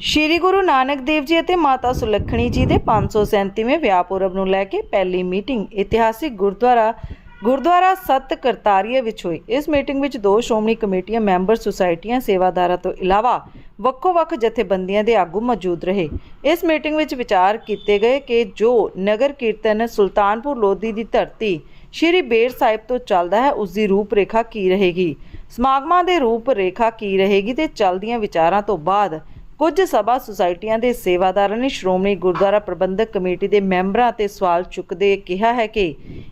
ਸ਼੍ਰੀ ਗੁਰੂ ਨਾਨਕ ਦੇਵ ਜੀ ਅਤੇ ਮਾਤਾ ਸੁਲੱਖਣੀ ਜੀ ਦੇ 537ਵੇਂ ਵਿਆਹ ਪੁਰਬ ਨੂੰ ਲੈ ਕੇ ਪਹਿਲੀ ਮੀਟਿੰਗ ਇਤਿਹਾਸਿਕ ਗੁਰਦੁਆਰਾ ਗੁਰਦੁਆਰਾ ਸਤ ਕਰਤਾਰੀਆ ਵਿੱਚ ਹੋਈ। ਇਸ ਮੀਟਿੰਗ ਵਿੱਚ ਦੋ ਸ਼੍ਰੋਮਣੀ ਕਮੇਟੀਆਂ, ਮੈਂਬਰ ਸੁਸਾਇਟੀਆਂ, ਸੇਵਾਦਾਰਾਂ ਤੋਂ ਇਲਾਵਾ ਵੱਖੋ-ਵੱਖ ਜਥੇਬੰਦੀਆਂ ਦੇ ਆਗੂ ਮੌਜੂਦ ਰਹੇ। ਇਸ ਮੀਟਿੰਗ ਵਿੱਚ ਵਿਚਾਰ ਕੀਤੇ ਗਏ ਕਿ ਜੋ ਨਗਰ ਕੀਰਤਨ ਸੁਲਤਾਨਪੁਰ ਲੋਧੀ ਦੀ ਧਰਤੀ ਸ਼੍ਰੀ ਬੇਰ ਸਾਹਿਬ ਤੋਂ ਚੱਲਦਾ ਹੈ, ਉਸ ਦੀ ਰੂਪਰੇਖਾ ਕੀ ਰਹੇਗੀ? ਸਮਾਗਮਾਂ ਦੇ ਰੂਪਰੇਖਾ ਕੀ ਰਹੇਗੀ ਤੇ ਚੱਲਦੀਆਂ ਵਿਚਾਰਾਂ ਤੋਂ ਬਾਅਦ ਕੁਝ ਸਭਾ ਸੁਸਾਇਟੀਆਂ ਦੇ ਸੇਵਾਦਾਰਾਂ ਨੇ ਸ਼੍ਰੋਮਣੀ ਗੁਰਦੁਆਰਾ ਪ੍ਰਬੰਧਕ ਕਮੇਟੀ ਦੇ ਮੈਂਬਰਾਂ ਤੇ ਸਵਾਲ ਚੁੱਕਦੇ ਕਿਹਾ ਹੈ ਕਿ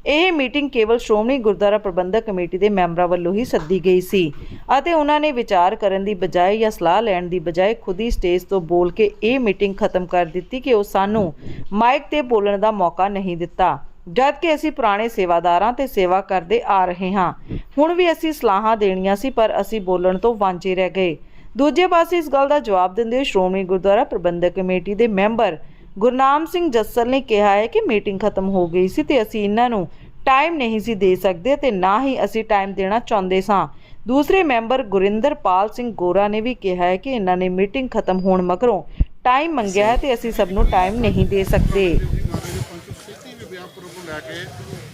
ਇਹ ਮੀਟਿੰਗ ਕੇਵਲ ਸ਼੍ਰੋਮਣੀ ਗੁਰਦੁਆਰਾ ਪ੍ਰਬੰਧਕ ਕਮੇਟੀ ਦੇ ਮੈਂਬਰਾਂ ਵੱਲੋਂ ਹੀ ਸੱਦੀ ਗਈ ਸੀ ਅਤੇ ਉਹਨਾਂ ਨੇ ਵਿਚਾਰ ਕਰਨ ਦੀ ਬਜਾਏ ਜਾਂ ਸਲਾਹ ਲੈਣ ਦੀ ਬਜਾਏ ਖੁਦ ਹੀ ਸਟੇਜ ਤੋਂ ਬੋਲ ਕੇ ਇਹ ਮੀਟਿੰਗ ਖਤਮ ਕਰ ਦਿੱਤੀ ਕਿ ਉਹ ਸਾਨੂੰ ਮਾਈਕ ਤੇ ਬੋਲਣ ਦਾ ਮੌਕਾ ਨਹੀਂ ਦਿੱਤਾ। ਜਦ ਕਿ ਅਸੀਂ ਪੁਰਾਣੇ ਸੇਵਾਦਾਰਾਂ ਤੇ ਸੇਵਾ ਕਰਦੇ ਆ ਰਹੇ ਹਾਂ। ਹੁਣ ਵੀ ਅਸੀਂ ਸਲਾਹਾਂ ਦੇਣੀਆਂ ਸੀ ਪਰ ਅਸੀਂ ਬੋਲਣ ਤੋਂ ਵਾਂਝੇ ਰਹਿ ਗਏ। ਦੂਜੇ ਪਾਸੇ ਇਸ ਗੱਲ ਦਾ ਜਵਾਬ ਦਿੰਦੇ ਹੋਏ ਸ਼੍ਰੋਮਣੀ ਗੁਰਦੁਆਰਾ ਪ੍ਰਬੰਧਕ ਕਮੇਟੀ ਦੇ ਮੈਂਬਰ ਗੁਰਨਾਮ ਸਿੰਘ ਜੱਸਲ ਨੇ ਕਿਹਾ ਹੈ ਕਿ ਮੀਟਿੰਗ ਖਤਮ ਹੋ ਗਈ ਸੀ ਤੇ ਅਸੀਂ ਇਹਨਾਂ ਨੂੰ ਟਾਈਮ ਨਹੀਂ ਸੀ ਦੇ ਸਕਦੇ ਤੇ ਨਾ ਹੀ ਅਸੀਂ ਟਾਈਮ ਦੇਣਾ ਚਾਹੁੰਦੇ ਸਾਂ। ਦੂਸਰੇ ਮੈਂਬਰ ਗੁਰਿੰਦਰਪਾਲ ਸਿੰਘ ਗੋਰਾ ਨੇ ਵੀ ਕਿਹਾ ਹੈ ਕਿ ਇਹਨਾਂ ਨੇ ਮੀਟਿੰਗ ਖਤਮ ਹੋਣ ਮਗਰੋਂ ਟਾਈਮ ਮੰਗਿਆ ਹੈ ਤੇ ਅਸੀਂ ਸਭ ਨੂੰ ਟਾਈਮ ਨਹੀਂ ਦੇ ਸਕਦੇ। ਨਾਰੇ ਦੇ 537 ਵੀ ਵਿਆਹ ਪੁਰਬ ਨੂੰ ਲੈ ਕੇ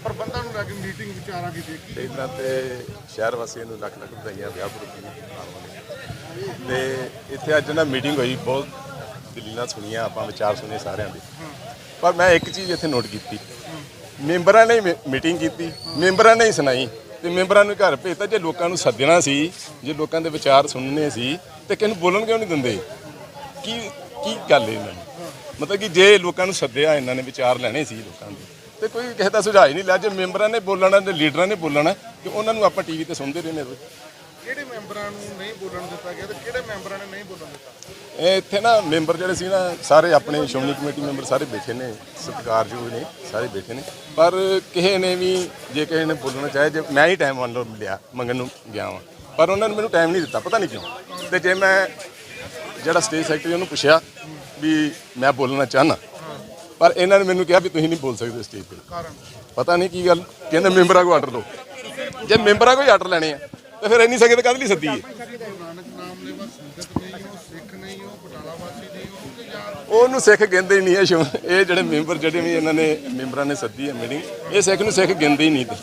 ਪ੍ਰਬੰਧਾਂ ਨੂੰ ਲੈ ਕੇ ਮੀਟਿੰਗ ਵਿਚਾਰਾਂ ਕੀ ਇਹਨਾਂ ਤੇ ਸ਼ਹਿਰ ਵਾਸੀਆਂ ਨੂੰ ਲੱਖ ਲੱਖ ਵਧਾਈਆਂ ਵਿਆਹ ਪੁਰਬ ਦੀਆਂ ਤੇ ਇੱਥੇ ਅੱਜ ਨਾ ਮੀਟਿੰਗ ਹੋਈ, ਬਹੁਤ ਦਲੀਲਾਂ ਸੁਣੀਆਂ, ਆਪਾਂ ਵਿਚਾਰ ਸੁਣੇ ਸਾਰਿਆਂ ਦੇ। ਪਰ ਮੈਂ ਇੱਕ ਚੀਜ਼ ਇੱਥੇ ਨੋਟ ਕੀਤੀ। ਮੈਂਬਰਾਂ ਨੇ ਮੀਟਿੰਗ ਕੀਤੀ, ਮੈਂਬਰਾਂ ਨੇ ਹੀ ਸੁਣਾਈ, ਤੇ ਮੈਂਬਰਾਂ ਨੂੰ ਘਰ ਭੇਜਤਾ, ਜੇ ਲੋਕਾਂ ਨੂੰ ਸੱਦਣਾ ਸੀ, ਜੇ ਲੋਕਾਂ ਦੇ ਵਿਚਾਰ ਸੁਣਨੇ ਸੀ, ਤੇ ਕਿਹਨੂੰ ਬੋਲਣ ਕਿਉਂ ਨਹੀਂ ਦਿੰਦੇ? ਕੀ ਕੀ ਗੱਲ ਹੈ ਇਹਨਾਂ ਨੂੰ ਮਤਲਬ ਕਿ ਜੇ ਲੋਕਾਂ ਨੂੰ ਸੱਦਿਆ, ਇਹਨਾਂ ਨੇ ਵਿਚਾਰ ਲੈਣੇ ਸੀ ਲੋਕਾਂ ਦੇ, ਤੇ ਕੋਈ ਕਿਸੇ ਦਾ ਸੁਝਾਅ ਹੀ ਨਹੀਂ ਲਿਆ। ਜੇ ਮੈਂਬਰਾਂ ਨੇ ਬੋਲਣਾ ਤੇ ਲੀਡਰਾਂ ਨੇ ਬੋਲਣਾ ਕਿ ਉਹਨਾਂ ਨੂੰ ਆਪਾਂ ਟੀਵੀ ਤੇ ਸੁਣਦੇ ਰਹਿੰਦੇ ਕਿਹੜੇ ਮੈਂਬਰਾਂ ਨੂੰ ਨਹੀਂ ਬੋਲਣ ਦਿੱਤਾ ਗਿਆ ਤੇ ਕਿਹੜੇ ਮੈਂਬਰਾਂ ਨੇ ਨਹੀਂ ਬੋਲਣ ਦਿੱਤਾ? ਇਹ ਇੱਥੇ ਨਾ ਮੈਂਬਰ ਜਿਹੜੇ ਸੀ ਨਾ ਸਾਰੇ ਆਪਣੇ ਸ਼੍ਰੋਮਣੀ ਕਮੇਟੀ ਮੈਂਬਰ ਸਾਰੇ ਬੈਠੇ ਨੇ ਸਤਿਕਾਰਯੋਗ ਨੇ ਸਾਰੇ ਬੈਠੇ ਨੇ। ਪਰ ਕਿਸੇ ਨੇ ਵੀ ਜੇ ਕਿਸੇ ਨੇ ਬੋਲਣਾ ਚਾਹੇ ਜੇ ਮੈਂ ਹੀ ਟਾਈਮ ਮੰਨ ਲਓ ਲਿਆ ਮੰਗਣ ਨੂੰ ਗਿਆ ਵਾਂ। ਪਰ ਉਹਨਾਂ ਨੇ ਮੈਨੂੰ ਟਾਈਮ ਨਹੀਂ ਦਿੱਤਾ ਪਤਾ ਨਹੀਂ ਕਿਉਂ। ਤੇ ਜੇ ਮੈਂ ਜਿਹੜਾ ਸਟੇਜ ਸੈਕਟਰੀ ਉਹਨੂੰ ਪੁੱਛਿਆ ਵੀ ਮੈਂ ਬੋਲਣਾ ਚਾਹਨਾ ਪਰ ਇਹਨਾਂ ਨੇ ਮੈਨੂੰ ਕਿਹਾ ਵੀ ਤੁਸੀਂ ਨਹੀਂ ਬੋਲ ਸਕਦੇ ਸਟੇਜ ਤੇ ਪਤਾ ਨਹੀਂ ਕੀ ਗੱਲ ਕਹਿੰਦੇ ਮੈਂਬਰਾਂ ਕੋ ਆਰਡਰ ਲਓ ਜੇ ਮੈਂਬਰਾਂ ਕੋਈ ਆਰਡਰ ਲੈਣੇ ਆ। ਤੇ ਫਿਰ ਇੰਨੀ ਸੰਗਤ ਕਾਹਦੇ ਲਈ ਸੱਦੀ ਹੈ? ਉਹਨੂੰ ਸਿੱਖ ਕਹਿੰਦੇ ਹੀ ਨਹੀਂ ਹੈ ਸ਼ੋ- ਇਹ ਜਿਹੜੇ ਮੈਂਬਰ ਜਿਹੜੇ ਵੀ ਇਹਨਾਂ ਨੇ, ਮੈਂਬਰਾਂ ਨੇ ਸੱਦੀ ਹੈ ਮੀਟਿੰਗ ਇਹ ਸਿੱਖ ਨੂੰ ਸਿੱਖ ਗਿਣਦੇ ਹੀ ਨਹੀਂ ਤੇ।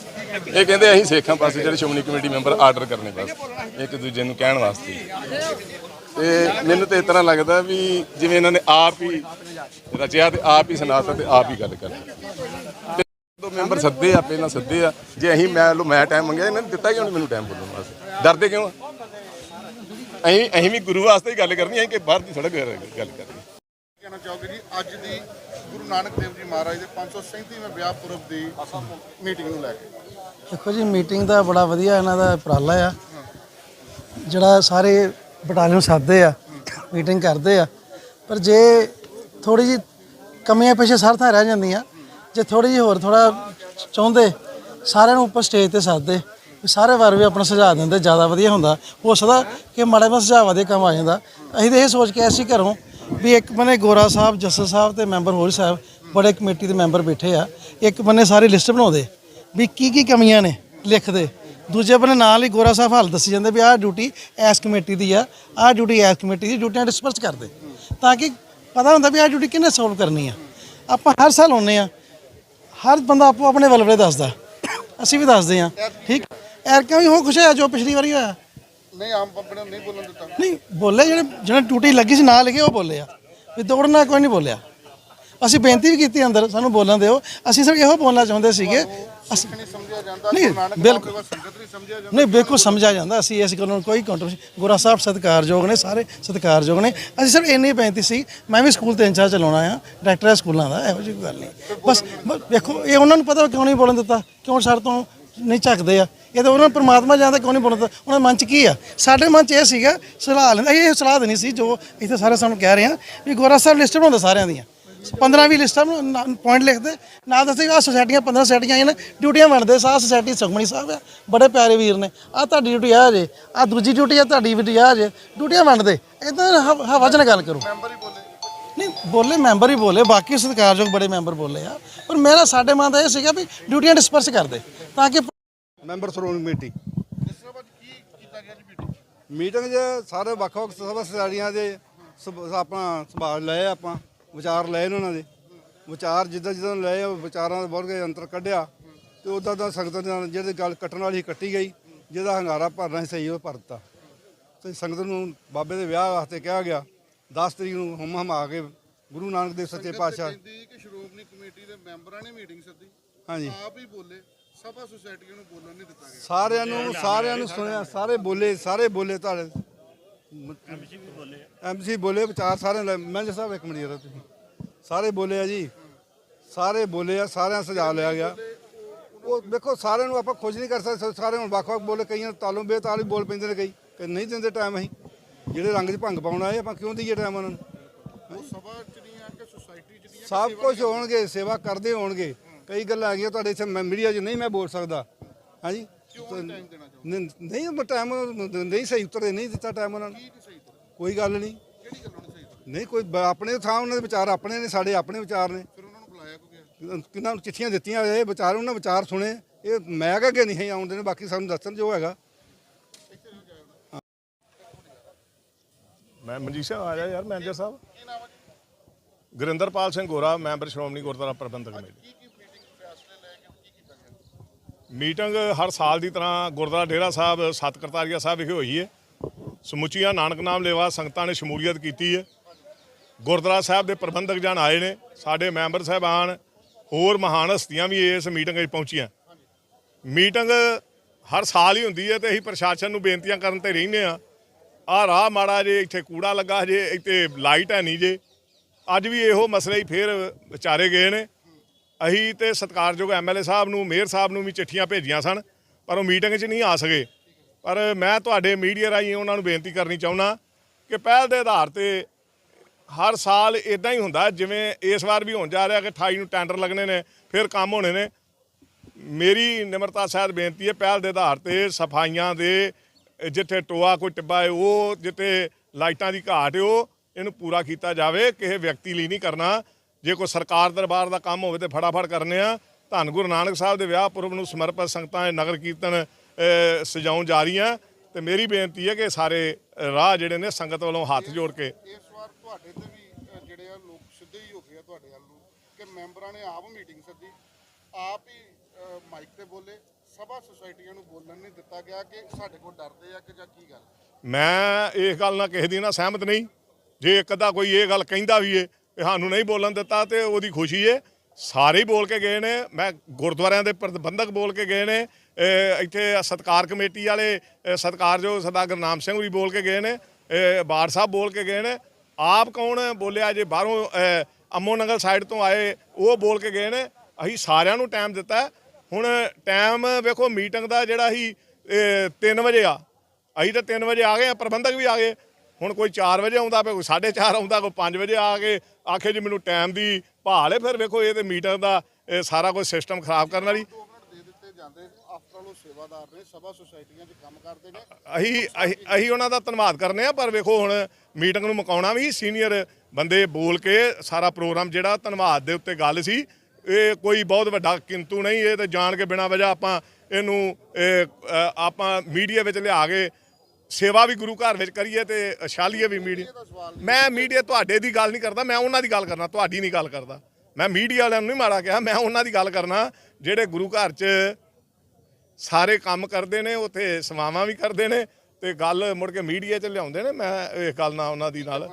ਇਹ ਕਹਿੰਦੇ ਅਸੀਂ ਸਿੱਖਾਂ ਪਾਸੇ ਜਿਹੜੇ ਸ਼੍ਰੋਮਣੀ ਕਮੇਟੀ ਮੈਂਬਰ ਆਰਡਰ ਕਰਨੇ ਬਸ, ਇੱਕ ਦੂਜੇ ਨੂੰ ਕਹਿਣ ਵਾਸਤੇ। ਤੇ ਮੈਨੂੰ ਤੇ ਇਸ ਤਰ੍ਹਾਂ ਲੱਗਦਾ ਵੀ ਜਿਵੇਂ ਇਹਨਾਂ ਨੇ ਆਪ ਹੀ ਰਚਿਆ ਤੇ ਆਪ ਹੀ ਸੁਣਾਤਾ ਤੇ ਆਪ ਹੀ ਗੱਲ ਕਰਨੀ ਦੋ ਮੈਂਬਰ ਸੱਦੇ ਆ ਪਹਿਲਾਂ ਸੱਦੇ ਆ। ਜੇ ਅਸੀਂ ਮੈਂ ਲੋ ਮੈਂ ਟਾਈਮ ਮੰਗਿਆ ਇਹਨਾਂ ਨੇ ਦਿੱਤਾ ਕਿਉਂ ਨਹੀਂ ਮੈਨੂੰ ਟਾਈਮ ਬੋਲਣ ਵਾਸਤੇ। ਡਰਦੇ ਕਿਉਂ ਆ? ਅਸੀਂ ਅਸੀਂ ਵੀ ਗੁਰੂ ਵਾਸਤੇ ਹੀ ਗੱਲ ਕਰਨੀ ਹੈ ਕਿ ਬਾਹਰ ਦੀ ਸੜਕ ਗੱਲ ਕਰਨੀ। ਕਹਿਣਾ ਚਾਹੋਗੇ ਜੀ ਅੱਜ ਦੀ ਗੁਰੂ ਨਾਨਕ ਦੇਵ ਜੀ ਮਹਾਰਾਜ ਦੇ 537ਵੇਂ ਵਿਆਹ ਪੁਰਬ ਦੀ ਮੀਟਿੰਗ ਨੂੰ ਲੈ ਕੇ। ਦੇਖੋ ਜੀ ਮੀਟਿੰਗ ਦਾ ਬੜਾ ਵਧੀਆ ਇਹਨਾਂ ਦਾ ਉਪਰਾਲਾ ਆ। ਜਿਹੜਾ ਸਾਰੇ ਬਟਾਲੀਅਨ ਸੱਦਦੇ ਆ ਮੀਟਿੰਗ ਕਰਦੇ ਆ। ਪਰ ਜੇ ਥੋੜੀ ਜੀ ਕਮੀਆਂ ਪਿੱਛੇ ਸਰਤਾਂ ਰਹਿ ਜਾਂਦੀਆਂ ਜੇ ਥੋੜੀ ਜਿਹੀ ਹੋਰ ਥੋੜਾ ਚਾਹੁੰਦੇ, ਸਾਰਿਆਂ ਨੂੰ ਉੱਪਰ ਸਟੇਜ ਤੇ ਸੱਦਦੇ, ਵੀ ਸਾਰੇ ਵਾਰ ਵੀ ਆਪਣਾ ਸੁਝਾਅ ਦਿੰਦੇ, ਜ਼ਿਆਦਾ ਵਧੀਆ ਹੁੰਦਾ। ਹੋ ਸਕਦਾ ਕਿ ਮਾੜਾ ਜਿਹਾ ਸੁਝਾਅ ਵਧੀਆ ਕੰਮ ਆ ਜਾਂਦਾ। ਅਸੀਂ ਤਾਂ ਇਹ ਸੋਚ ਕੇ ਅਸੀਂ ਘਰੋਂ ਵੀ ਇੱਕ ਬੰਨੇ ਗੋਰਾ ਸਾਹਿਬ ਜੱਸਲ ਸਾਹਿਬ ਤੇ ਮੈਂਬਰ ਹੋਰ ਸਾਹਿਬ ਬੜੇ ਕਮੇਟੀ ਦੇ ਮੈਂਬਰ ਬੈਠੇ ਆ। ਇੱਕ ਬੰਨੇ ਸਾਰੀ ਲਿਸਟ ਬਣਾਉਂਦੇ ਵੀ ਕੀ ਕੀ ਕਮੀਆਂ ਨੇ ਲਿਖਦੇ। ਦੂਜੇ ਬੰਨੇ ਨਾਲ ਹੀ ਗੋਰਾ ਸਾਹਿਬ ਹਾਲ ਦੱਸੀ ਜਾਂਦੇ ਵੀ ਆਹ ਡਿਊਟੀ ਐਸ ਕਮੇਟੀ ਦੀ ਆ, ਆਹ ਡਿਊਟੀ ਐਸ ਕਮੇਟੀ ਦੀ, ਡਿਊਟੀਆਂ ਡਿਸਪਰਸ ਕਰਦੇ। ਤਾਂ ਕਿ ਪਤਾ ਹੁੰਦਾ ਵੀ ਆਹ ਡਿਊਟੀ ਕਿਹਨੇ ਸੋਲਵ ਕਰਨੀ ਆ। ਆਪਾਂ ਹਰ ਸਾਲ ਆਉਂਦੇ ਆ। ਹਰ ਬੰਦਾ ਆਪੋ ਆਪਣੇ ਵਲਵਲੇ ਦੱਸਦਾ ਅਸੀਂ ਵੀ ਦੱਸਦੇ ਆ ਠੀਕ? ਐਰਕਾਂ ਵੀ ਹੋ ਖੁਸ਼ ਹੋਇਆ ਜੋ ਪਿਛਲੀ ਵਾਰੀ ਹੋਇਆ? ਨਹੀਂ ਆਮ ਪੰਪ ਨੇ ਨਹੀਂ ਬੋਲਣ ਦਿੱਤਾ। ਨਹੀਂ ਬੋਲੇ ਜਿਹੜੇ ਜਿਹਨਾਂ ਡਿਊਟੀ ਲੱਗੀ ਸੀ ਨਾਲ ਲਿਖੇ ਉਹ ਬੋਲੇ ਆ। ਵੀ ਦੌੜਨਾ ਕੋਈ ਨਹੀਂ ਬੋਲਿਆ। ਅਸੀਂ ਬੇਨਤੀ ਵੀ ਕੀਤੀ ਅੰਦਰ ਸਾਨੂੰ ਬੋਲਣ ਦਿਓ। ਅਸੀਂ ਸਿਰਫ ਇਹੋ ਬੋਲਣਾ ਚਾਹੁੰਦੇ ਸੀਗੇ। ਅਸੀਂ ਨਹੀਂ ਜਾਂਦਾ ਨਹੀਂ, ਬਿਲਕੁਲ। ਨਹੀਂ ਸਮਝਿਆ ਜਾਂਦਾ। ਨਹੀਂ ਬਿਲਕੁਲ ਸਮਝਿਆ ਜਾਂਦਾ। ਅਸੀਂ ਇਸ ਗੱਲ ਨੂੰ ਕੋਈ ਕੰਟਰੋਵਰਸੀ ਗੋਰਾ ਸਾਹਿਬ ਸਤਿਕਾਰਯੋਗ ਨੇ ਸਾਰੇ ਸਤਿਕਾਰਯੋਗ ਨੇ। ਅਸੀਂ ਸਿਰਫ ਇੰਨੀ ਬੇਨਤੀ ਸੀ ਮੈਂ ਵੀ ਸਕੂਲ ਤੇ ਇੰਚਾਰਜ ਚਲਾਉਣਾ ਆ ਡਾਇਰੈਕਟਰ ਹੈ ਸਕੂਲਾਂ ਦਾ ਇਹੋ ਜਿਹੀ ਗੱਲ ਨਹੀਂ। ਬਸ ਵੇਖੋ ਇਹ ਉਹਨਾਂ ਨੂੰ ਪਤਾ ਕਿਉਂ ਨਹੀਂ ਬੋਲਣ ਦਿੱਤਾ? ਕਿਉਂ ਸਰ ਤੋਂ ਨਹੀਂ ਝੱਕਦੇ ਆ? ਇਹ ਤਾਂ ਉਹਨਾਂ ਨੂੰ ਪ੍ਰਮਾਤਮਾ ਜਾਣਦਾ ਕਿਉਂ ਨਹੀਂ ਬੋਲਣ ਦਿੱਤਾ? ਉਹਨਾਂ ਦੇ ਮਨ 'ਚ ਕੀ ਆ? ਸਾਡੇ ਮਨ 'ਚ ਇਹ ਸੀਗਾ ਸਲਾਹ ਲੈਂਦਾ ਇਹ ਸਲਾਹ ਦੇਣੀ ਸੀ ਜੋ ਇੱਥੇ ਸਾਰੇ ਸਾਨੂੰ ਕਹਿ ਰਹੇ ਆ ਵੀ ਗੋਰਾ ਸਾਹਿਬ ਲਿਸਟ ਬਣਾਉਂਦੇ ਸਾਰਿਆਂ ਦੀਆਂ। 15 20 ਲਿਸਟਾਂ ਪੁਆਇੰਟ ਲਿਖਦੇ। ਨਾ ਦੱਸਦੇ ਆ ਸੁਸਾਇਟੀਆਂ 15 ਸੁਸਾਇਟੀਆਂ ਆਈਆਂ ਨੇ ਡਿਊਟੀਆਂ ਵੰਡਦੇ ਸਾਹ ਸੁਸਾਇਟੀ ਸੁਖਮਣੀ ਸਾਹਿਬ ਆ, ਬੜੇ ਪਿਆਰੇ ਵੀਰ ਨੇ। ਆ ਤੁਹਾਡੀ ਡਿਊਟੀ ਆ ਜੇ ਆ ਦੂਜੀ ਡਿਊਟੀ ਆ, ਤੁਹਾਡੀ ਡਿਊਟੀ ਆ ਜੇ ਡਿਊਟੀਆਂ ਵੰਡਦੇ ਇਦਾਂ ਹਵਾ 'ਚ ਨਾ ਗੱਲ ਕਰੋ। ਮੈਂਬਰ ਹੀ ਬੋਲੇ ਨਹੀਂ, ਬੋਲੇ ਮੈਂਬਰ ਹੀ ਬੋਲੇ, ਬਾਕੀ ਸਤਿਕਾਰਯੋਗ ਬੜੇ ਮੈਂਬਰ ਬੋਲੇ ਆ। ਪਰ ਮੇਰਾ, ਸਾਡੇ ਮਨ ਦਾ ਇਹ ਸੀਗਾ ਵੀ ਡਿਊਟੀਆਂ ਡਿਸਪਰਸ ਕਰਦੇ, ਤਾਂ ਕਿ ਮੈਂਬਰ ਸ਼੍ਰੋਮਣੀ ਕਮੇਟੀ। ਮੀਟਿੰਗ 'ਚ ਸਾਰੇ ਵੱਖ-ਵੱਖ ਸਭਾ ਸੁਸਾਇਟੀਆਂ ਦੇ ਆਪਣਾ ਸੰਭਾਲ ਲਏ ਆਪਾਂ। ਵਿਚਾਰ ਲਏ ਨੇ ਉਹਨਾਂ ਦੇ। ਵਿਚਾਰ ਜਿੱਦਾਂ ਜਿੱਦਾਂ ਲਏ ਉਹ ਵਿਚਾਰਾਂ ਦੇ ਬਹੁਤ ਕੇ ਅੰਤਰ ਕੱਢਿਆ ਤੇ ਉਦਾਂ ਦਾ ਸੰਗਤ ਨਾਲ ਜਿਹੜੀ ਗੱਲ ਕੱਟਣ ਵਾਲੀ ਕੱਟੀ ਗਈ ਜਿਹਦਾ ਹੰਗਾਰਾ ਭਰਨਾ ਸਹੀ ਉਹ ਭਰ ਦਿੱਤਾ। ਤੇ ਸੰਗਤ ਨੂੰ ਬਾਬੇ ਦੇ ਵਿਆਹ ਵਾਸਤੇ ਕਿਹਾ ਗਿਆ 10 ਤਰੀਕ ਨੂੰ ਹਮ ਹਮ ਆ ਕੇ ਗੁਰੂ ਨਾਨਕ ਦੇਵ ਸੱਚੇ ਪਾਤਸ਼ਾਹ ਕਹਿੰਦੀ ਕਿ ਸ਼੍ਰੋਮਣੀ ਕਮੇਟੀ ਦੇ ਮੈਂਬਰਾਂ ਨੇ ਮੀਟਿੰਗ ਸੱਦੀ। ਹਾਂਜੀ। ਆਪ ਹੀ ਬੋਲੇ ਸਭਾ ਸੁਸਾਇਟੀਆਂ ਨੂੰ ਬੋਲਣ ਨਹੀਂ ਦਿੱਤਾ ਗਿਆ। ਸਾਰਿਆਂ ਨੂੰ ਸਾਰਿਆਂ ਨੂੰ ਸੁਣਿਆ ਸਾਰੇ ਬੋਲੇ ਸਾਰੇ ਬੋਲੇ ਤੁਹਾਡੇ। ਐਮਸੀ ਵੀ ਬੋਲੇ ਐਮਸੀ ਬੋਲੇ ਵਿਚਾਰ ਸਾਰੇ ਮੈਨੇਜਰ ਸਾਹਿਬ ਇੱਕ ਮਿੰਟ ਜਰਾ ਤੁਸੀਂ। ਸਾਰੇ ਬੋਲੇ ਆ ਜੀ। ਸਾਰੇ ਬੋਲੇ ਆ ਸਾਰਿਆਂ ਸੁਝਾਅ ਲਿਆ ਗਿਆ। ਉਹ ਦੇਖੋ ਸਾਰਿਆਂ ਨੂੰ ਆਪਾਂ ਖੁਸ਼ ਨਹੀਂ ਕਰ ਸਕਦੇ। ਸਾਰੇ ਹੁਣ ਵੱਖ-ਵੱਖ ਬੋਲੇ ਕਈਆਂ ਤਾਲੋਂ ਬੇਤਾਲ ਵੀ ਬੋਲ ਪੈਂਦੇ ਨੇ ਕਈ। ਕਿ ਨਹੀਂ ਦਿੰਦੇ ਟਾਈਮ ਅਸੀਂ। ਜਿਹੜੇ ਰੰਗ 'ਚ ਭੰਗ ਪਾਉਣ ਆਏ ਆਪਾਂ ਕਿਉਂ ਦਈਏ ਟਾਈਮ ਉਹਨਾਂ ਨੂੰ? ਉਹ ਸਭਾ ਚ ਨਹੀਂ ਆ ਕਿ ਸੁਸਾਇਟੀ ਚ ਨਹੀਂ ਆ ਸਭ ਕੁਝ ਹੋਣਗੇ ਸੇਵਾ ਕਰਦੇ ਹੋਣਗੇ। ਕਈ ਗੱਲਾਂ ਆ ਗਈਆਂ ਤੁਹਾਡੇ ਇੱਥੇ ਮੀਡੀਆ 'ਚ ਨਹੀਂ ਮੈਂ ਬੋਲ ਸਕਦਾ। ਹਾਂਜੀ ਕਿਉਂ ਟਾਈਮ ਦੇਣਾ ਚਾਹੁੰਦੇ? ਨਹੀਂ ਨਹੀਂ ਟਾਈਮ ਨਹੀਂ ਸਹੀ ਉੱਤਰ ਨਹੀਂ ਦਿੱਤਾ ਟਾਈਮ ਉਹਨਾਂ ਨੂੰ। ਕੀ ਨਹੀਂ ਸਹੀ ਤਰ੍ਹਾਂ ਕੋਈ ਗੱਲ ਨਹੀਂ। ਕਿਹੜੀ ਗੱਲਾਂ ਨੂੰ ਸਹੀ ਤਰ੍ਹਾਂ ਨਹੀਂ ਕੋਈ ਬ- ਆਪਣੇ ਥਾਂ ਉਹਨਾਂ ਦੇ ਵਿਚਾਰ ਆਪਣੇ ਨੇ ਸਾਡੇ ਆਪਣੇ ਵਿਚਾਰ ਨੇ। ਫਿਰ ਉਹਨਾਂ ਨੂੰ ਬੁਲਾਇਆ ਕਿਉਂ ਗਿਆ? ਕਿੰਨਾਂ ਨੂੰ ਚਿੱਠੀਆਂ ਦਿੱਤੀਆਂ ਇਹ ਵਿਚਾਰ ਉਹਨਾਂ ਵਿਚਾਰ ਸੁਣੇ। ਇਹ ਮੈਂ ਕਹਾਂ ਕਿ ਨਹੀਂ ਆਉਂਦੇ ਨੇ ਬਾਕੀ ਸਾਨੂੰ ਦੱਸਣ ਜੋ ਹੈਗਾ। ਮੈਂ ਮਨਜੀਤ ਸਿੰਘ ਆ ਜਾ ਯਾਰ ਮੈਨੇਜਰ ਸਾਹਿਬ। Gurinderpal Singh Gora member Shiromani Gurdwara Prabandhak committee. ਕੀ ਕੀ ਮੀਟਿੰਗ ਫੈਸਲੇ ਲੈ ਕੇ ਕੀ ਕੀਤਾ ਗਿਆ ਮੀਟਿੰਗ ਹਰ ਸਾਲ ਦੀ ਤਰ੍ਹਾਂ ਗੁਰਦੁਆਰਾ ਡੇਰਾ ਸਾਹਿਬ, ਸਤ ਕਰਤਾਰੀਆ ਸਾਹਿਬ ਵਿਖੇ ਹੋਈ ਹੈ। ਸਮੁੱਚੀਆਂ ਨਾਨਕ ਨਾਮ ਲੇਵਾ ਸੰਗਤਾਂ ਨੇ ਸ਼ਮੂਲੀਅਤ ਕੀਤੀ ਹੈ। ਗੁਰਦੁਆਰਾ ਸਾਹਿਬ ਦੇ ਪ੍ਰਬੰਧਕ ਜਨ ਆਏ ਨੇ, ਸਾਡੇ ਮੈਂਬਰ ਸਾਹਿਬਾਨ, ਹੋਰ ਮਹਾਨ ਹਸਤੀਆਂ ਵੀ ਇਸ ਮੀਟਿੰਗ ਵਿੱਚ ਪਹੁੰਚੀਆਂ। ਮੀਟਿੰਗ ਹਰ ਸਾਲ ਹੀ ਹੁੰਦੀ ਹੈ ਤੇ ਅਸੀਂ ਪ੍ਰਸ਼ਾਸਨ ਨੂੰ ਬੇਨਤੀਆਂ ਕਰਨ ਤੇ ਰਹਿੰਦੇ ਆ ਆ ਰਾਹ ਮਾੜਾ ਜੇ, ਇੱਥੇ ਕੂੜਾ ਲੱਗਾ ਜੇ, ਇੱਥੇ ਲਾਈਟ ਹੈ ਨਹੀਂ ਜੇ। ਅੱਜ ਵੀ ਇਹੋ ਮਸਲੇ ਹੀ ਫੇਰ ਵਿਚਾਰੇ ਗਏ ਨੇ। ਅਸੀਂ ਤੇ ਸਤਿਕਾਰਯੋਗ ਐਮਐਲਏ ਸਾਹਿਬ ਨੂੰ, ਮੇਅਰ ਸਾਹਿਬ ਨੂੰ ਵੀ ਚਿੱਠੀਆਂ ਭੇਜੀਆਂ ਸਨ, ਪਰ ਉਹ ਮੀਟਿੰਗ 'ਚ ਨਹੀਂ ਆ ਸਕੇ। ਪਰ ਮੈਂ ਤੁਹਾਡੇ ਮੀਡੀਆ ਰਾਹੀਂ ਉਹਨਾਂ ਨੂੰ ਬੇਨਤੀ ਕਰਨੀ ਚਾਹੁੰਦਾ ਕਿ ਪਹਿਲ ਦੇ ਆਧਾਰ ਤੇ ਹਰ ਸਾਲ ਇਦਾਂ ਹੀ ਹੁੰਦਾ, ਜਿਵੇਂ ਇਸ ਵਾਰ ਵੀ ਹੋਣ ਜਾ ਰਿਹਾ ਕਿ 28 ਨੂੰ ਟੈਂਡਰ ਲੱਗਣੇ ਨੇ, ਫਿਰ ਕੰਮ ਹੋਣੇ ਨੇ। ਮੇਰੀ ਨਿਮਰਤਾ ਸਹਿਤ ਬੇਨਤੀ ਹੈ, ਪਹਿਲ ਦੇ ਆਧਾਰ ਤੇ ਸਫਾਈਆਂ ਦੇ, ਜਿੱਥੇ ਟੋਆ ਕੋਈ ਟਿੱਬਾ ਹੈ, ਉਹ ਜਿੱਥੇ ਲਾਈਟਾਂ ਦੀ ਘਾਟ ਹੈ, ਉਹ ਇਹਨੂੰ ਪੂਰਾ ਕੀਤਾ ਜਾਵੇ, ਕਿਸੇ ਵਿਅਕਤੀ ਲਈ ਨਹੀਂ ਕਰਨਾ। ਜੇ ਕੋਈ ਸਰਕਾਰ ਦਰਬਾਰ ਦਾ ਕੰਮ ਹੋਵੇ ਤੇ ਫਟਾਫਟ ਕਰਨੇ ਆ। ਧੰਨ ਗੁਰੂ ਨਾਨਕ ਸਾਹਿਬ ਦੇ ਵਿਆਹ ਪੁਰਬ ਨੂੰ ਸਮਰਪਿਤ ਸੰਗਤਾਂ ਇਹ ਨਗਰ ਕੀਰਤਨ ਸਜਾਉਣ ਜਾ ਰਹੀਆਂ। ਤੇ ਮੇਰੀ ਬੇਨਤੀ ਹੈ ਕਿ ਸਾਰੇ ਰਾਹ ਜਿਹੜੇ ਨੇ ਸੰਗਤ ਵੱਲੋਂ ਹੱਥ ਜੋੜ ਕੇ ਇਸ ਵਾਰ ਤੁਹਾਡੇ ਤੇ ਵੀ ਜਿਹੜੇ ਆ ਲੋਕ ਸਿੱਧੇ ਹੀ ਹੋ ਗਏ ਆ ਤੁਹਾਡੇ ਵੱਲ ਨੂੰ ਕਿ ਮੈਂਬਰਾਂ ਨੇ ਆਪ ਮੀਟਿੰਗ ਸੱਦੀ। ਆਪ ਹੀ ਮਾਈਕ ਤੇ ਬੋਲੇ। ਸਭਾ ਸੁਸਾਇਟੀਆਂ ਨੂੰ ਬੋਲਣ ਨਹੀਂ ਦਿੱਤਾ ਗਿਆ ਕਿ ਸਾਡੇ ਕੋਲ ਡਰਦੇ ਆ ਕਿ ਜਾਂ ਕੀ ਗੱਲ। ਮੈਂ ਇਸ ਗੱਲ ਨਾਲ ਕਿਸੇ ਦੀ ਨਾਲ ਸਹਿਮਤ ਨਹੀਂ। ਜੇ ਇੱਕ ਅੱਧਾ ਕੋਈ ਇਹ ਗੱਲ ਕਹਿੰਦਾ ਵੀ ਏ ਸਾਨੂੰ ਨਹੀਂ ਬੋਲਣ ਦਿੱਤਾ ਤੇ ਉਹਦੀ ਖੁਸ਼ੀ ਏ। ਸਾਰੇ ਹੀ ਬੋਲ ਕੇ ਗਏ ਨੇ। ਮੈਂ ਗੁਰਦੁਆਰਿਆਂ ਦੇ ਪ੍ਰਬੰਧਕ ਬੋਲ ਕੇ ਗਏ ਨੇ। ਇੱਥੇ ਸਤਕਾਰ ਕਮੇਟੀ ਵਾਲੇ ਇਹ ਸਤਿਕਾਰਯੋਗ ਸਰਦਾਰ ਗੁਰਨਾਮ ਸਿੰਘ ਵੀ ਬੋਲ ਕੇ ਗਏ ਨੇ ਬਾੜ ਸਾਹਿਬ ਬੋਲ ਕੇ ਗਏ ਨੇ। ਆਪ ਕੌਣ ਬੋਲਿਆ ਜੇ ਬਾਹਰੋਂ ਅਹ, ਅੰਮੋ ਨਗਰ ਸਾਈਡ ਤੋਂ ਆਏ ਉਹ ਬੋਲ ਕੇ ਗਏ ਨੇ। ਅਸੀਂ ਸਾਰਿਆਂ ਨੂੰ ਟਾਈਮ ਦਿੱਤਾ। ਹੁਣ ਟਾਈਮ ਵੇਖੋ ਮੀਟਿੰਗ ਦਾ ਜਿਹੜਾ ਸੀ 3 ਵਜੇ ਆ। ਅਸੀਂ ਤਾਂ 3 ਵਜੇ ਆ ਗਏ ਆ ਪ੍ਰਬੰਧਕ ਵੀ ਆ ਗਏ। ਹੁਣ ਕੋਈ 4 ਵਜੇ ਆਉਂਦਾ ਪਿਆ ਕੋਈ 4:30 ਆਉਂਦਾ ਕੋਈ 5 ਵਜੇ ਆ ਕੇ ਆਖੇ ਜੀ ਮੈਨੂੰ ਟਾਈਮ ਦੀ ਭਾਲ ਹੈ ਫਿਰ ਵੇਖੋ ਇਹ ਤੇ ਮੀਟਿੰਗ ਦਾ ਸਾਰਾ ਕੁਝ ਸਿਸਟਮ ਖਰਾਬ ਕਰਨ ਵਾਲੀ। 2 ਮਿੰਟ ਦੇ ਦਿੱਤੇ ਜਾਂਦੇ ਆਫਟਰ ਉਹ ਸੇਵਾਦਾਰ ਨੇ ਸਭਾ ਸੁਸਾਇਟੀਆਂ 'ਚ ਕੰਮ ਕਰਦੇ ਨੇ। ਅਸੀਂ ਅਸੀਂ ਅਸੀਂ ਉਹਨਾਂ ਦਾ ਧੰਨਵਾਦ ਕਰਨੇ ਆ ਪਰ ਵੇਖੋ ਹੁਣ ਮੀਟਿੰਗ ਨੂੰ ਮੁਕਾਉਣਾ ਵੀ ਸੀਨੀਅਰ ਬੰਦੇ ਬੋਲ ਕੇ ਸਾਰਾ ਪ੍ਰੋਗਰਾਮ ਜਿਹੜਾ ਧੰਨਵਾਦ ਦੇ ਉੱਤੇ ਗੱਲ ਸੀ ਇਹ ਕੋਈ ਬਹੁਤ ਵੱਡਾ ਕਿੰਤੂ ਨਹੀਂ ਇਹ ਤੇ ਜਾਣ ਕੇ ਬਿਨਾਂ ਵਜ੍ਹਾ ਆਪਾਂ ਇਹਨੂੰ ਆਪਾਂ ਮੀਡੀਆ ਵਿੱਚ ਲਿਆ ਕੇ ਸੇਵਾ ਵੀ ਗੁਰੂ ਘਰ ਵਿੱਚ ਕਰੀਏ ਤੇ ਛਾਲੀਏ ਵੀ ਮੀਡੀਆ ਮੈਂ ਮੀਡੀਆ ਤੁਹਾਡੇ ਦੀ ਗੱਲ ਨਹੀਂ ਕਰਦਾ ਮੈਂ ਉਹਨਾਂ ਦੀ ਗੱਲ ਕਰਨਾ ਤੁਹਾਡੀ ਨਹੀਂ ਗੱਲ ਕਰਦਾ। ਮੈਂ ਮੀਡੀਆ ਵਾਲਿਆਂ ਨੂੰ ਨਹੀਂ ਮਾੜਾ ਕਿਹਾ ਮੈਂ ਉਹਨਾਂ ਦੀ ਗੱਲ ਕਰਨਾ ਜਿਹੜੇ ਗੁਰੂ ਘਰ 'ਚ ਸਾਰੇ ਕੰਮ ਕਰਦੇ ਨੇ ਉੱਥੇ ਸਮਾਵਾਂ ਵੀ ਕਰਦੇ ਨੇ ਤੇ ਗੱਲ ਮੁੜ ਕੇ ਮੀਡੀਆ 'ਚ ਲਿਆਉਂਦੇ ਨੇ ਮੈਂ ਇਹ ਗੱਲ ਨਾ ਉਹਨਾਂ ਦੀ ਨਾਲ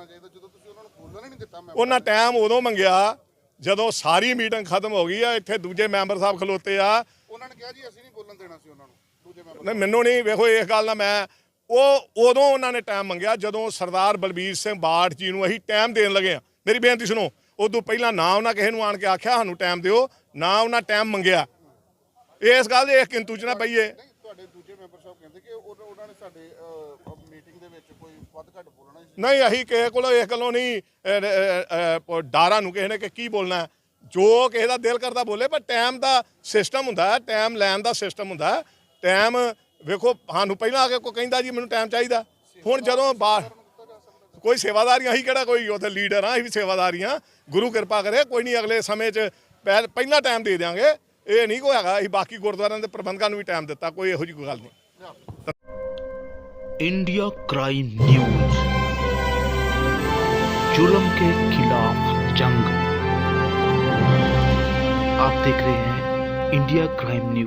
ਉਹਨਾਂ ਟਾਈਮ ਉਦੋਂ ਮੰਗਿਆ ਜਦੋਂ ਸਾਰੀ ਮੀਟਿੰਗ ਖਤਮ ਹੋ ਗਈ ਆ ਇੱਥੇ ਦੂਜੇ ਮੈਂਬਰ ਸਾਹਿਬ ਖਲੋਤੇ ਆ। ਉਹਨਾਂ ਨੇ ਕਿਹਾ ਜੀ ਅਸੀਂ ਨਹੀਂ ਬੋਲਣ ਦੇਣਾ ਸੀ ਉਹਨਾਂ ਨੂੰ ਦੂਜੇ ਮੈਂਬਰ ਨਹੀਂ ਮੈਨੂੰ ਨਹੀਂ ਵੇਖੋ ਇਸ ਗੱਲ ਨਾਲ ਮੈਂ ਉਹ ਉਦੋਂ ਉਹਨਾਂ ਨੇ ਟਾਈਮ ਮੰਗਿਆ ਜਦੋਂ ਸਰਦਾਰ ਬਲਬੀਰ ਸਿੰਘ ਬਾਠ ਜੀ ਨੂੰ ਅਸੀਂ ਟਾਈਮ ਦੇਣ ਲੱਗੇ ਆ ਮੇਰੀ ਬੇਨਤੀ ਸੁਣੋ ਉਦੋਂ ਪਹਿਲਾਂ ਨਾ ਉਹਨਾਂ ਕਿਸੇ ਨੂੰ ਆਣ ਕੇ ਆਖਿਆ ਸਾਨੂੰ ਟਾਈਮ ਦਿਓ। ਨਾ ਉਹਨਾਂ ਟਾਈਮ ਮੰਗਿਆ। ਇਸ ਗੱਲ ਦੇ ਕਿੰਤੂ ਚ ਨਾ ਪਈਏ। ਨਹੀਂ ਤੁਹਾਡੇ ਦੂਜੇ ਮੈਂਬਰ ਸਾਹਿਬ ਕਹਿੰਦੇ ਕਿ ਉਹ- ਉਹਨਾਂ ਨੇ ਸਾਡੇ ਮੀਟਿੰਗ ਦੇ ਵਿੱਚ ਕੋਈ ਵੱਧ ਘੱਟ ਬੋਲਣਾ ਹੀ ਸੀ। ਨਹੀਂ ਅਸੀਂ ਕਿਸੇ ਕੋਲੋਂ ਇਸ ਗੱਲੋਂ ਨਹੀਂ ਡਾਰਾ ਨੂੰ ਕਿਸੇ ਨੇ ਕਿ ਕੀ ਬੋਲਣਾ। ਜੋ ਕਿਸੇ ਦਾ ਦਿਲ ਕਰਦਾ ਬੋਲੇ ਪਰ ਟਾਈਮ ਦਾ ਸਿਸਟਮ ਹੁੰਦਾ ਟਾਈਮ ਲੈਣ ਦਾ ਸਿਸਟਮ ਹੁੰਦਾ ਟਾਈਮ ਵੇਖੋ ਸਾਨੂੰ ਪਹਿਲਾਂ ਆ ਕੇ ਕੋਈ ਕਹਿੰਦਾ ਜੀ ਮੈਨੂੰ ਟਾਈਮ ਚਾਹੀਦਾ ਹੁਣ ਜਦੋਂ ਬਾਹਰ ਕੋਈ ਸੇਵਾਦਾਰੀਆਂ ਅਸੀਂ ਕਿਹੜਾ ਕੋਈ ਉੱਥੇ ਲੀਡਰ ਆ ਅਸੀਂ ਵੀ ਸੇਵਾਦਾਰੀਆਂ ਗੁਰੂ ਕਿਰਪਾ ਕਰੇ ਕੋਈ ਨਹੀਂ ਅਗਲੇ ਸਮੇਂ 'ਚ ਪਹਿ- ਪਹਿਲਾਂ ਟਾਈਮ ਦੇ ਦਿਆਂਗੇ ਇਹ ਨਹੀਂ ਕੋਈ ਹੈਗਾ ਅਸੀਂ ਬਾਕੀ ਗੁਰਦੁਆਰਿਆਂ ਦੇ ਪ੍ਰਬੰਧਕਾਂ ਨੂੰ ਵੀ ਟਾਈਮ ਦਿੱਤਾ ਕੋਈ ਇਹੋ ਜਿਹੀ ਕੋਈ ਗੱਲ ਨਹੀਂ इंडिया क्राइम न्यूज जुल्म के खिलाफ जंग आप देख रहे हैं इंडिया क्राइम न्यूज